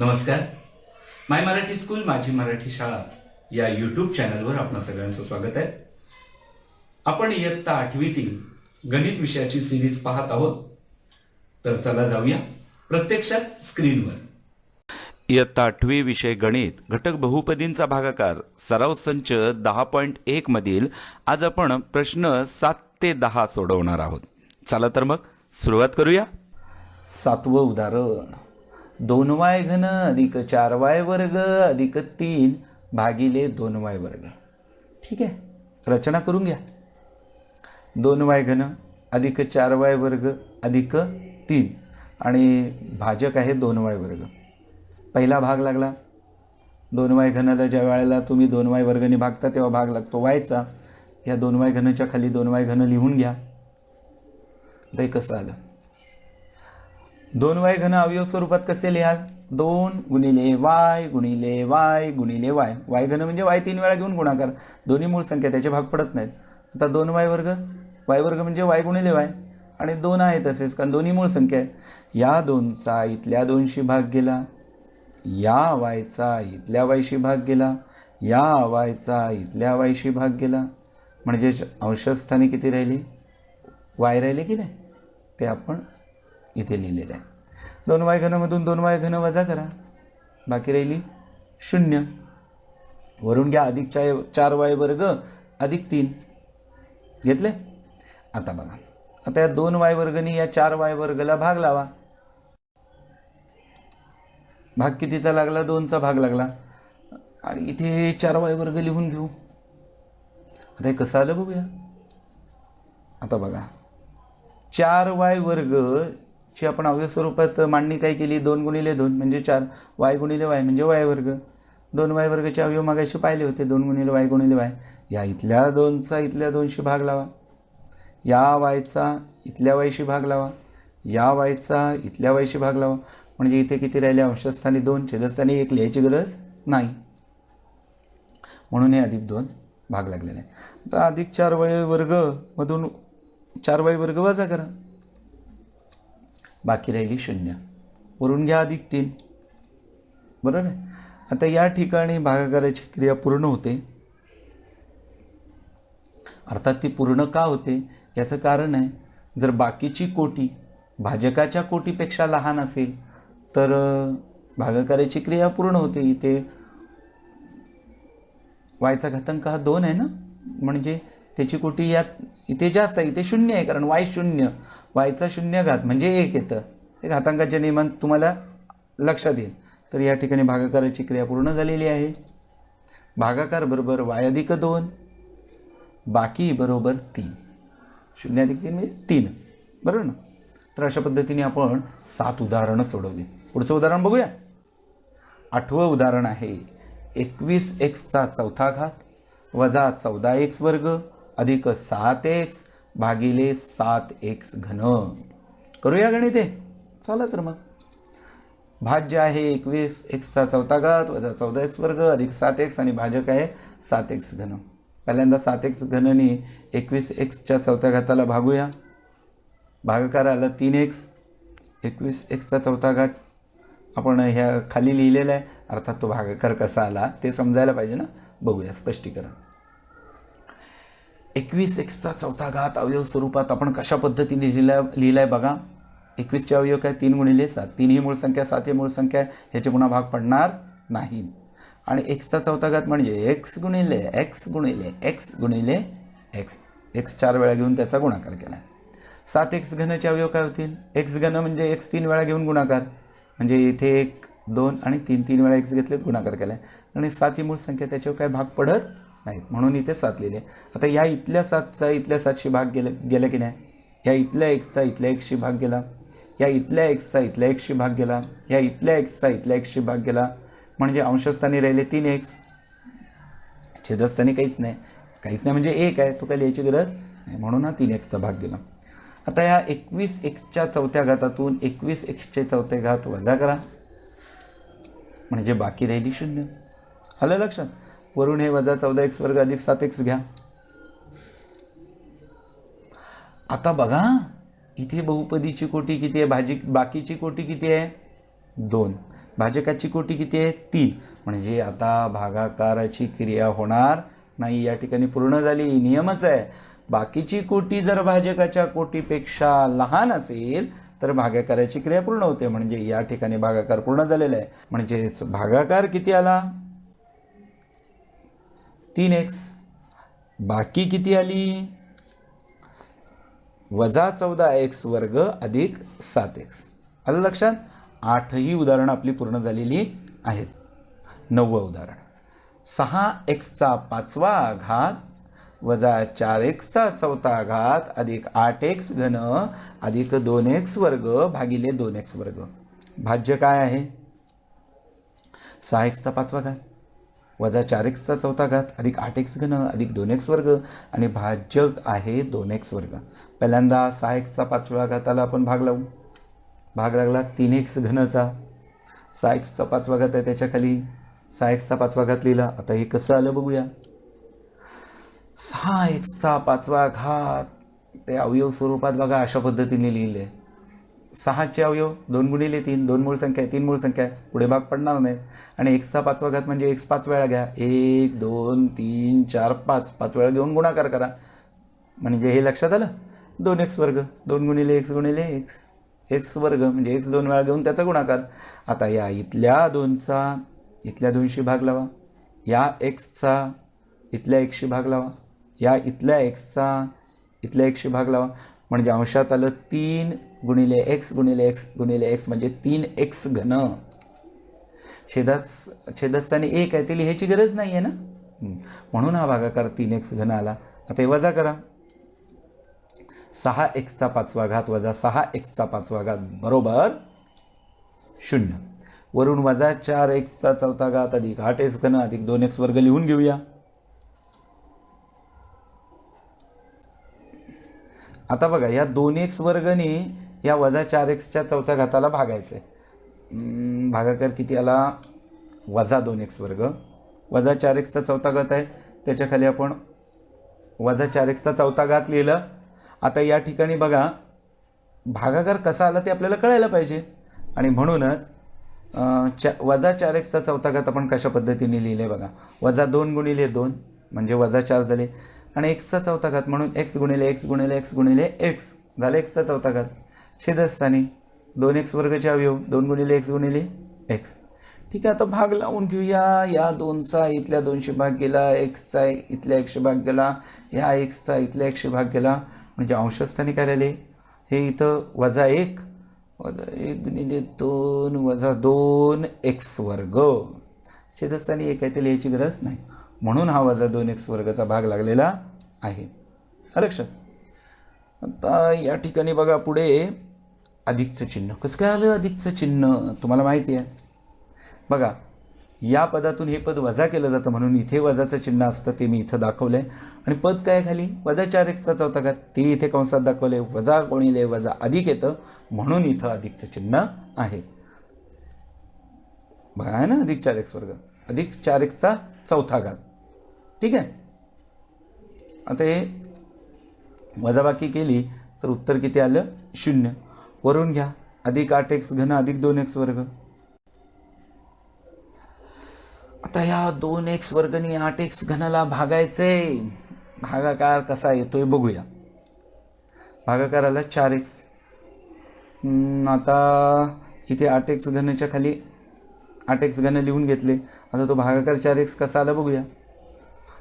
नमस्कार. माय मराठी स्कूल माझी मराठी शाळा या यूट्यूब चॅनलवर आपणा सगळ्यांचं स्वागत आहे. आपण इयत्ता आठवीतील गणित विषयाची सिरीज पाहत आहोत. तर चला जाऊया प्रत्यक्षात स्क्रीनवर इयत्ता आठवी विषय गणित घटक बहुपदींचा भागाकार सराव संच दहा पॉईंट एक मधील आज आपण प्रश्न सात ते दहा सोडवणार आहोत. चला तर मग सुरुवात करूया. सातवं उदाहरण. दोन वाय घन अधिक चार वाय वर्ग अधिक तीन भागिले दोन वाय वर्ग. ठीक आहे? रचना करून घ्या. दोन वाय घन अधिक चार वाय वर्ग अधिक तीन. आणि भाजक आहे दोन वाय वर्ग. पहिला भाग लागला. दोन वाय घनाला ज्या वेळेला तुम्ही दोन वाय वर्गने भागता तेव्हा भाग लागतो वायचा. या दोन वाय घनच्या खाली दोन वाय घन लिहून घ्या. ते कसं आलं? दोन वाय घन अवयव स्वरूपात कसे लिहाल? दोन गुणिले वाय गुणिले वाय गुणिले वाय. वाय घन म्हणजे वाय तीन वेळा घेऊन गुणाकार. दोन्ही मूळ संख्या त्याचे भाग पडत नाहीत. आता दोन वाय वर्ग. वाय वर्ग म्हणजे वाय गुणिले वाय. आणि दोन आहे तसेच कारण दोन्ही मूळ संख्या आहे या दोनचा इथल्या दोनशी भाग गेला. या वायचा इथल्या वायशी भाग गेला. या वायचा इथल्या वायशी भाग गेला. म्हणजे अंशस्थानी किती राहिली? वाय राहिले की नाही? ते आपण इथे लिहिलेलं आहे. दोन वाय घनमधून दोन वाय घन वजा करा. बाकी राहिली शून्य. वरून घ्या अधिक चाय चार वाय वर्ग अधिक तीन. घेतले? आता बघा. आता या दोन वाय वर्गनी या चार वाय वर्गला भाग लावा. भाग कितीचा लागला? दोनचा भाग लागला. आणि इथे चार वाय वर्ग लिहून घेऊ. आता हे कसं आलं बघूया? आता बघा. चार वाय वर्ग ची आपण अवयव स्वरूपात मांडणी काय केली? दोन गुणिले दोन म्हणजे चार. वाय गुणिले वाय म्हणजे वाय वर्ग. दोन वाय वर्गाचे अवयव मागाशी पाहिले होते. दोन गुणिले वाय गुणिले वाय. या इथल्या दोनचा इथल्या दोनशी भाग लावा. या वायचा इथल्या वायशी भाग लावा. या वायचा इथल्या वायशी भाग लावा. म्हणजे इथे किती राहिले? अंशस्थानी दोन. छेदस्थानी एक लिहायची गरज नाही. म्हणून हे अधिक दोन भाग लागलेले आहे आता अधिक चार वय वर्गमधून चार वय वर्ग वजा करा. बाकी राहिली शून्य. वरून घ्या अधिक तीन. बरोबर आहे? आता या ठिकाणी भागाकाराची क्रिया पूर्ण होते. अर्थात ती पूर्ण का होते? याचं कारण आहे जर बाकीची कोटी भाजकाच्या कोटीपेक्षा लहान असेल तर भागाकाराची क्रिया पूर्ण होते. इथे वायचा घातांक हा दोन आहे ना? म्हणजे त्याची कोटी यात इथे जास्त आहे इथे शून्य आहे कारण वाय शून्य वायचा शून्य घात म्हणजे एक येतं. हे घातांकाच्या नियमान तुम्हाला लक्षात येईल. तर या ठिकाणी भागाकाराची क्रिया पूर्ण झालेली आहे. भागाकार बरोबर वाय अधिक दोन बाकी बरोबर तीन. शून्य अधिक तीन म्हणजे तीन. बरोबर ना? तर अशा पद्धतीने आपण सात उदाहरणं सोडवली. पुढचं उदाहरण बघूया. आठवं उदाहरण आहे. एकवीस एक्सचा चौथा घात वजा चौदा एक्स वर्ग अधिक सात एक्स भागिले सात एक्स घन. करूया गणिते? चला तर मग. भाज्य आहे एकवीस एक्सचा चौथा घात वजा चौदा एक्स वर्ग अधिक सात एक्स आणि भाजक आहे सात एक्स घन. पहिल्यांदा सात एक्स घनने एकवीस एक्सच्या चौथ्या घाताला भागूया. भागाकार आला तीन एक्स एकवीस एक्सचा चौथा घात. आपण ह्या खाली लिहिलेला आहे. अर्थात तो भागाकार कसा आला ते समजायला पाहिजे ना? बघूया स्पष्टीकरण. एकवीस एक्सचा चौथा घात अवयव स्वरूपात आपण कशा पद्धतीने लिहिला लिहिला आहे बघा. एकवीसचे अवयव काय? तीन गुणिले सात. तीन ही मूळ संख्या सात ही मूळ संख्या ह्याचे पुन्हा भाग पडणार नाहीत आणि एक्सचा चौथा घात म्हणजे एक्स गुणिले एक्स गुणिले एक्स गुणिले एक्स एक्स चार वेळा घेऊन त्याचा गुणाकार केला सात एक्स घनचे अवयव काय होतील? एक्स घन म्हणजे एक्स तीन वेळा घेऊन गुणाकार. म्हणजे इथे एक दोन आणि तीन तीन वेळा एक्स घेतलेत गुणाकार केला आणि सात ही मूळ संख्या त्याच्यावर काय भाग पडत नाहीत. म्हणून इथे सात लिहिले. आता या इथल्या सातचा इथल्या सातशी भाग गेला गेला की नाही? या इथल्या एक्सचा इथल्या एकशी भाग गेला. या इथल्या एक्सचा इथल्या एकशी भाग गेला. या इथल्या एक्सचा इथल्या एकशी भाग गेला. म्हणजे अंशस्थानी राहिले तीन एक्स छेदस्थानी काहीच नाही. काहीच नाही म्हणजे एक आहे. तो काय लिहायची गरज नाही. म्हणून हा तीन एक्सचा भाग गेला. आता या एकवीस एक्सच्या चौथ्या घातातून एकवीस एक्सचे चौथे घात वजा करा. म्हणजे बाकी राहिली शून्य. आलं लक्षात? वरून हे वजा चौदा एक्स वर्ग अधिक सात एक्स घ्या. आता बघा इथे बहुपदीची कोटी किती आहे? भाजी बाकीची कोटी किती आहे? दोन. भाजकाची कोटी किती आहे? तीन. म्हणजे आता भागाकाराची क्रिया होणार नाही या ठिकाणी पूर्ण झाली नियमच आहे. बाकीची कोटी जर भाजकाच्या कोटीपेक्षा लहान असेल तर भागाकाराची क्रिया पूर्ण होते. म्हणजे या ठिकाणी भागाकार पूर्ण झालेला आहे. म्हणजेच भागाकार किती आला? तीन एक्स बाकी किती आली? वजा चौदा एक्स वर्ग अधिक सात एक्स आलं लक्षात? आठही उदाहरणं आपली पूर्ण झालेली आहेत. नववं उदाहरण. सहा एक्सचा पाचवा घात वजा चार एक्सचा चौथा घात अधिक आठ एक्स घन अधिक दोन एक्स वर्ग भागिले दोन एक्स वर्ग. भाज्य काय आहे? सहा एक्सचा पाचवा घात. वजा चार एक्सचा चौथा घात अधिक आठ एक्स घन अधिक दोन एक्स वर्ग आणि भाजक आहे दोन एक्स वर्ग. पहिल्यांदा सहा एक्सचा पाचव्या घाताला आपण भाग लावू. भाग लागला तीन एक्स घनचा. सहा एक्सचा पाचवा घात आहे त्याच्याखाली. सहा एक्सचा पाचवा घात लिहिला. आता हे कसं आलं बघूया. सहा एक्सचा पाचवा घात. ते अवयव स्वरूपात बघा अशा पद्धतीने लिहिले. सहाचे अवयव दोन गुणिले तीन दोन मूळ संख्या आहे तीन मूळ संख्या आहे पुढे भाग पडणार नाही. आणि एक्सचा पाचवा घात म्हणजे एक्स पाच वेळा घ्या. एक दोन तीन चार पाच. पाच वेळा घेऊन गुणाकार करा. म्हणजे हे लक्षात आलं? दोन एक्स वर्ग दोन गुणिले एक्स गुणिले एक्स एक्स वर्ग म्हणजे एक्स दोन वेळा घेऊन त्याचा गुणाकार. आता या इथल्या दोनचा इथल्या दोनशी भाग लावा. या एक्सचा इथल्या एकशी भाग लावा. या इथल्या एक्सचा इथल्या एकशी भाग लावा. म्हणजे अंशात आलं तीन गुणिले एक्स गुणिले एक्स गुणिले एक्स म्हणजे तीन एक्स घन. छेदास छेदस्थानी एक आहे ते लिहायची गरज नाही आहे ना म्हणून हा भागाकार तीन एक्स घन आला. आता हे वजा करा. सहा एक्सचा पाचवा घात वजा सहा एक्सचा पाचवा घात बरोबर शून्य. वरून वजा चार एक्सचा चौथा घात अधिक आठ एक्स घन अधिक दोन एक्स वर्ग लिहून घेऊया. आता बघा या दोन एक्स वर्गने या वजा चार एक्सच्या चौथ्या घाताला भागायचं आहे भागाकार किती आला? वजा दोन एक्स वर्ग. वजा चार एक्सचा चौथा घात आहे. त्याच्याखाली आपण वजा चार एक्सचा चौथा घात लिहिलं. आता या ठिकाणी बघा भागाकार कसा आला ते आपल्याला कळायला पाहिजे. आणि म्हणूनच अं, चा वजा चार एक्सचा चौथा घात आपण कशा पद्धतीने लिहिले बघा. वजा दोन गुणिले दोन म्हणजे वजा चार झाले. आणि एक्सचा चौथा घात म्हणून एक्स गुणिले एक्स गुणिले एक्स गुणिले एक्स झाले एक्सचा चौथा घात. छेदस्थानी दोन एक्स वर्गचे अवयव. दोन गुणिले एक्स गुणिले एक्स ठीक आहे आता भाग लावून घेऊया. या दोनचा इथल्या दोनशे भाग गेला. एक्सचा इथल्या एकशे भाग गेला. या एक्सचा इथल्या एकशे भाग गेला. म्हणजे अंशस्थानी काय राहिले हे इथं वजा एक. वजा एक गुणिले दोन वजा दोन एक्स वर्ग. छेदस्थानी एक आहे ते लिहायची गरज नाही. म्हणून हा वजा दोन एक्स वर्गाचा भाग लागलेला आहे. लक्षात. आता या ठिकाणी बघा पुढे. अधिकचं चिन्ह. कसं काय आलं अधिकचं चिन्ह? तुम्हाला माहिती आहे. बघा या पदातून हे पद वजा केलं जातं म्हणून इथे वजाचं चिन्ह असतं ते मी इथं दाखवलं आहे आणि पद काय खाली? वजा चार एकचा चौथा का ते इथे कंसात दाखवले वजा कोणीले वजा अधिक येतं म्हणून इथं अधिकचं चिन्ह आहे. बघा आहे ना? अधिक चार एक्स वर्ग. अधिक चार एकचा चौथा घात. ठीक आहे? आता हे वजाबाकी केली तर उत्तर किती आलं? शून्य. वरून घ्या. अधिक आठ एक्स घन अधिक दोन एक्स वर्ग. आता या दोन एक्स वर्गनी आठ एक्स घनाला भागायचे भागाकार कसा येतोय बघूया. भागाकाराला चार एक्स. आता इथे आठ एक्स घनाच्या खाली आठ एक्स घन लिहून घेतले. आता तो भागाकार चार एक्स कसा आला बघूया.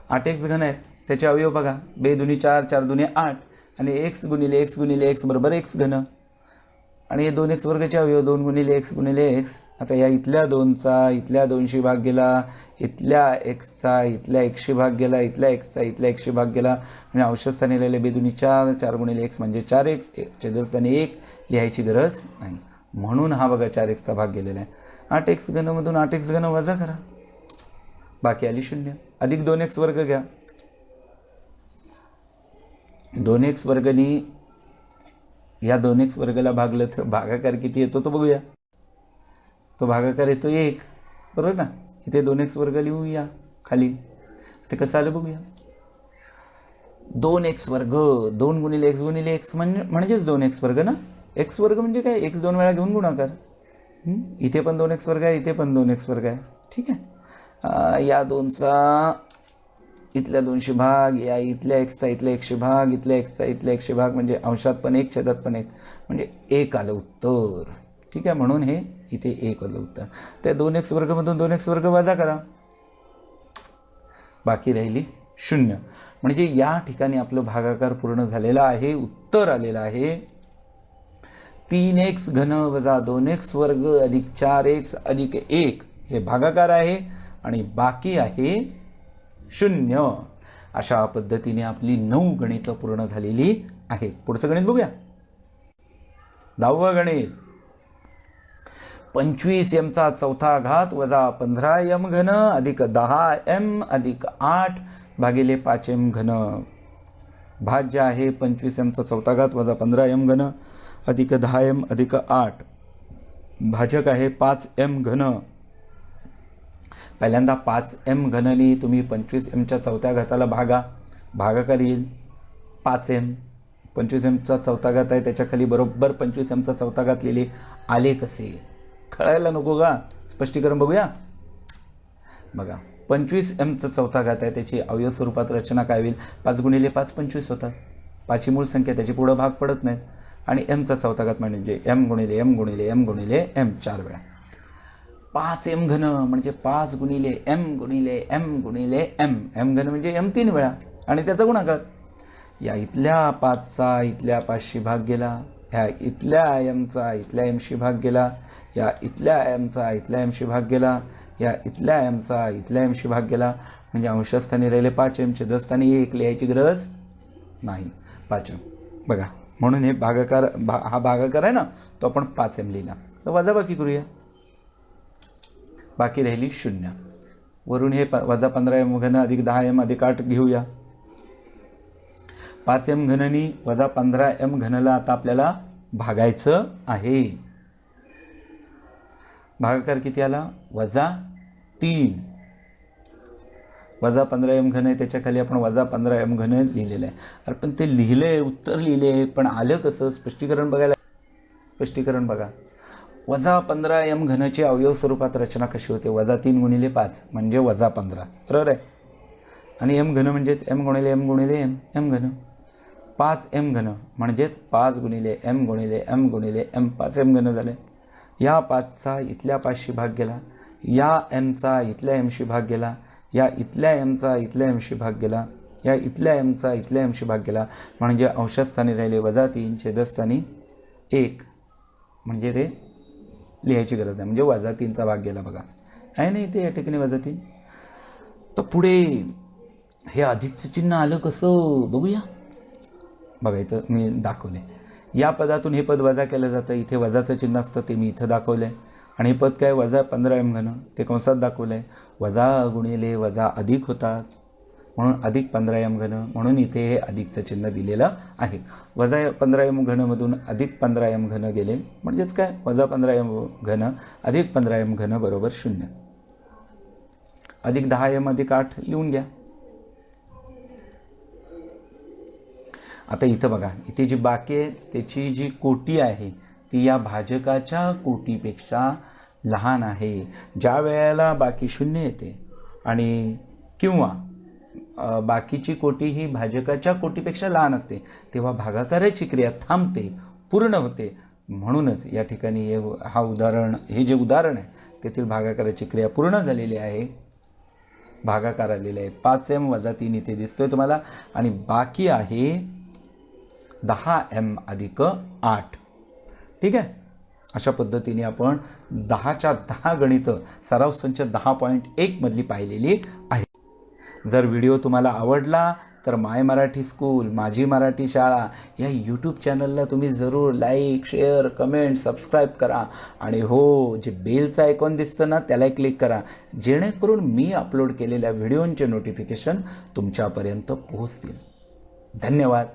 आठ एक्स घन आहेत. त्याचे अवयव बघा. बे दुनी चार चार दुनी आठ आणि एक्स गुणिले एक्स गुणिले एक्स बरोबर एक्स घन. आणि हे दोन एक्स वर्गाचे अवयव दोन गुणिले एक्स गुणिले एक्स आता या इथल्या दोनचा इथल्या दोनशी भाग गेला इथल्या एक्सचा इथल्या एकशे भाग गेला इथल्या एक्सचा इथल्या एकशे भाग गेला. आणि औषधस्थानी लिहिले बेदुनी चार चार गुणिले एक्स म्हणजे चार एक्स छेदस्थानी एक लिहायची गरज नाही. म्हणून हा बघा चार एक्सचा भाग गेलेला आहे. आठ एक्स घनमधून आठ एक्स घन वजा करा. बाकी आली शून्य. अधिक दोन एक्स वर्ग घ्या. दोन एक्स वर्गनी या दोन एक्स वर्गाला भागलं तर भागाकार किती येतो तो बघूया. तो भागाकार येतो एक बरोबर ना? इथे दोन एक्स वर्ग लिहूया खाली. ते कसं आलं बघूया. दोन एक्स वर्ग दोन गुणिले एक्स गुणिले एक्स म्हणजे म्हणजेच दोन एक्स वर्ग ना? एक्स वर्ग म्हणजे काय? एक्स दोन वेळा घेऊन गुणाकार. इथे पण दोन एक्स वर्ग आहे इथे पण दोन एक्स वर्ग आहे. ठीक आहे? या दोनचा इथल्या दोनशे भाग या इथल्या एक्सचा इथल्या एकशे भाग इथल्या एक्सचा इथल्या एकशे भाग म्हणजे अंशात पण एक छेदात पण एक. म्हणजे एक आलं उत्तर. ठीक आहे म्हणून हे इथे एक आलं उत्तर. त्या दोन एक्स वर्गमधून दोन एक्स वर्ग वजा करा. बाकी राहिली शून्य. म्हणजे या ठिकाणी आपलं भागाकार पूर्ण झालेला आहे उत्तर आलेलं आहे. तीन एक्स घन वजा दोन एक्स वर्ग अधिक चार एक्स अधिक एक हे भागाकार आहे. आणि बाकी आहे शून्य. अशा पद्धतीने आपली नऊ गणितं पूर्ण झालेली आहेत. पुढचं गणित बघूया. दहावं गणित. पंचवीस एमचा चौथा घात वजा पंधरा एम घन अधिक दहा एम अधिक आठ भागिले पाच एम घन. भाज्य आहे पंचवीस एमचा चौथा घात वजा पंधरा एम घन अधिक दहा एम अधिक आठ. भाजक आहे पाच एम घन. पहिल्यांदा पाच एम घननी तुम्ही पंचवीस एमच्या चौथ्या घाताला भागा. भागाकार येईल पाच एम पंचवीस एमचा चौथा घात आहे त्याच्याखाली बरोबर पंचवीस एमचा चौथा घात लिहिले. आले कसे? कळायला नको का? स्पष्टीकरण बघूया. बघा पंचवीस एमचा चौथा घात आहे त्याची अवयव स्वरूपात रचना काय होईल? पाच गुणिले पाच पंचवीस होतात. पाचही मूळ संख्या त्याची पुढं भाग पडत नाहीत. आणि एमचा चौथा घात म्हणजे एम गुणिले एम गुणिले एम गुणिले एम चार वेळा. पाच एम घन म्हणजे पाच गुणिले एम गुणिले एम गुणिले एम. एम घन म्हणजे एम तीन वेळा. आणि त्याचा गुणाकार. या इथल्या पाचचा इथल्या पाचशी भाग गेला. ह्या इथल्या एमचा इथल्या एमशी भाग गेला. या इथल्या एमचा इथल्या एमशी भाग गेला. या इथल्या एमचा इथल्या एमशी भाग गेला. म्हणजे अंशस्थानी राहिले पाच एम. छेदस्थानी एक लिहायची गरज नाही. पाच एम. बघा म्हणून हे भागाकार भा हा भागाकार आहे ना तो आपण पाच एम लिहिला. तर वजाबाकी करूया. बाकी राहिली शून्य. वरून हे प वजा पंधरा एम घन अधिक दहा एम अधिक आठ घेऊया. पाच एम घननी वजा पंधरा एम घनला आता आपल्याला भागायचं आहे. भागाकार किती आला? वजा तीन. वजा पंधरा एम घन आहे त्याच्याखाली आपण वजा पंधरा एम घन लिहिलेलं आहे. अरे पण ते लिहिलं आहे उत्तर लिहिले आहे पण आलं कसं? स्पष्टीकरण बघायला स्पष्टीकरण बघा. वजा पंधरा एम घनची अवयव स्वरूपात रचना कशी होते? वजा तीन गुणिले पाच म्हणजे वजा पंधरा. बरोबर आहे? आणि एम घन म्हणजेच एम गुणिले एम गुणिले एम एम घन. पाच एम घन म्हणजेच पाच गुणिले एम गुणिले एम गुणिले एम पाच एम घन झाले. या पाचचा इथल्या पाचशी भाग गेला या एमचा इथल्या एमशी भाग गेला या इथल्या एमचा इथल्या एमशी भाग गेला या इथल्या एमचा इथल्या एमशी भाग गेला म्हणजे अंशस्थानी राहिले वजा तीन छेदस्थानी एक म्हणजे ते लिहायची गरज नाही. म्हणजे वजा तीनचा भाग गेला बघा. आहे नाही ते या ठिकाणी वजा तीन? तर पुढे हे अधिकचं चिन्ह आलं कसं? बघूया. बघा इथं मी दाखवले या पदातून हे पद वजा केलं जातं. इथे वजाचं चिन्ह असतं ते मी इथं दाखवलं आहे आणि हे पद काय? वजा पंधरा एम घन. ते कंसात दाखवलं आहे वजा गुणिले वजा अधिक होतात. म्हणून अधिक पंधरा एम घन म्हणून इथे हे अधिकचं चिन्ह दिलेलं आहे. वजा पंधरा एम घनमधून अधिक पंधरा एम घन गेले. म्हणजेच काय? वजा पंधरा एम घन अधिक पंधरा एम घन बरोबर शून्य. अधिक दहा एम अधिक आठ लिहून घ्या. आता इथं बघा इथे जी बाकी आहे त्याची जी कोटी आहे ती या भाजकाच्या कोटीपेक्षा लहान आहे. ज्या वेळेला बाकी शून्य येते आणि किंवा बाकीची कोटी ही भाजकाच्या कोटीपेक्षा लहान असते. तेव्हा भागाकाराची क्रिया थांबते पूर्ण होते. म्हणूनच या ठिकाणी हे हा उदाहरण हे जे उदाहरण आहे तेथील भागाकाराची क्रिया पूर्ण झालेली आहे. भागाकार आलेला आहे. पाच एम वजा तीन इथे दिसतोय तुम्हाला. आणि बाकी आहे दहा एम अधिक आठ. ठीक आहे? अशा पद्धतीने आपण दहाच्या दहा गणितं सराव संच दहा पॉईंट एकमधली पाहिलेली आहे जर व्हिडिओ तुम्हाला आवडला तर माय मराठी स्कूल माझी मराठी शाळा या यूट्यूब चॅनलला तुम्ही जरूर लाईक शेअर कमेंट सबस्क्राईब करा. आणि हो जे बेलचं आयकॉन दिसतं ना त्याला क्लिक करा. जेणेकरून मी अपलोड केलेल्या व्हिडिओंचे नोटिफिकेशन तुमच्यापर्यंत पोहोचतील. धन्यवाद.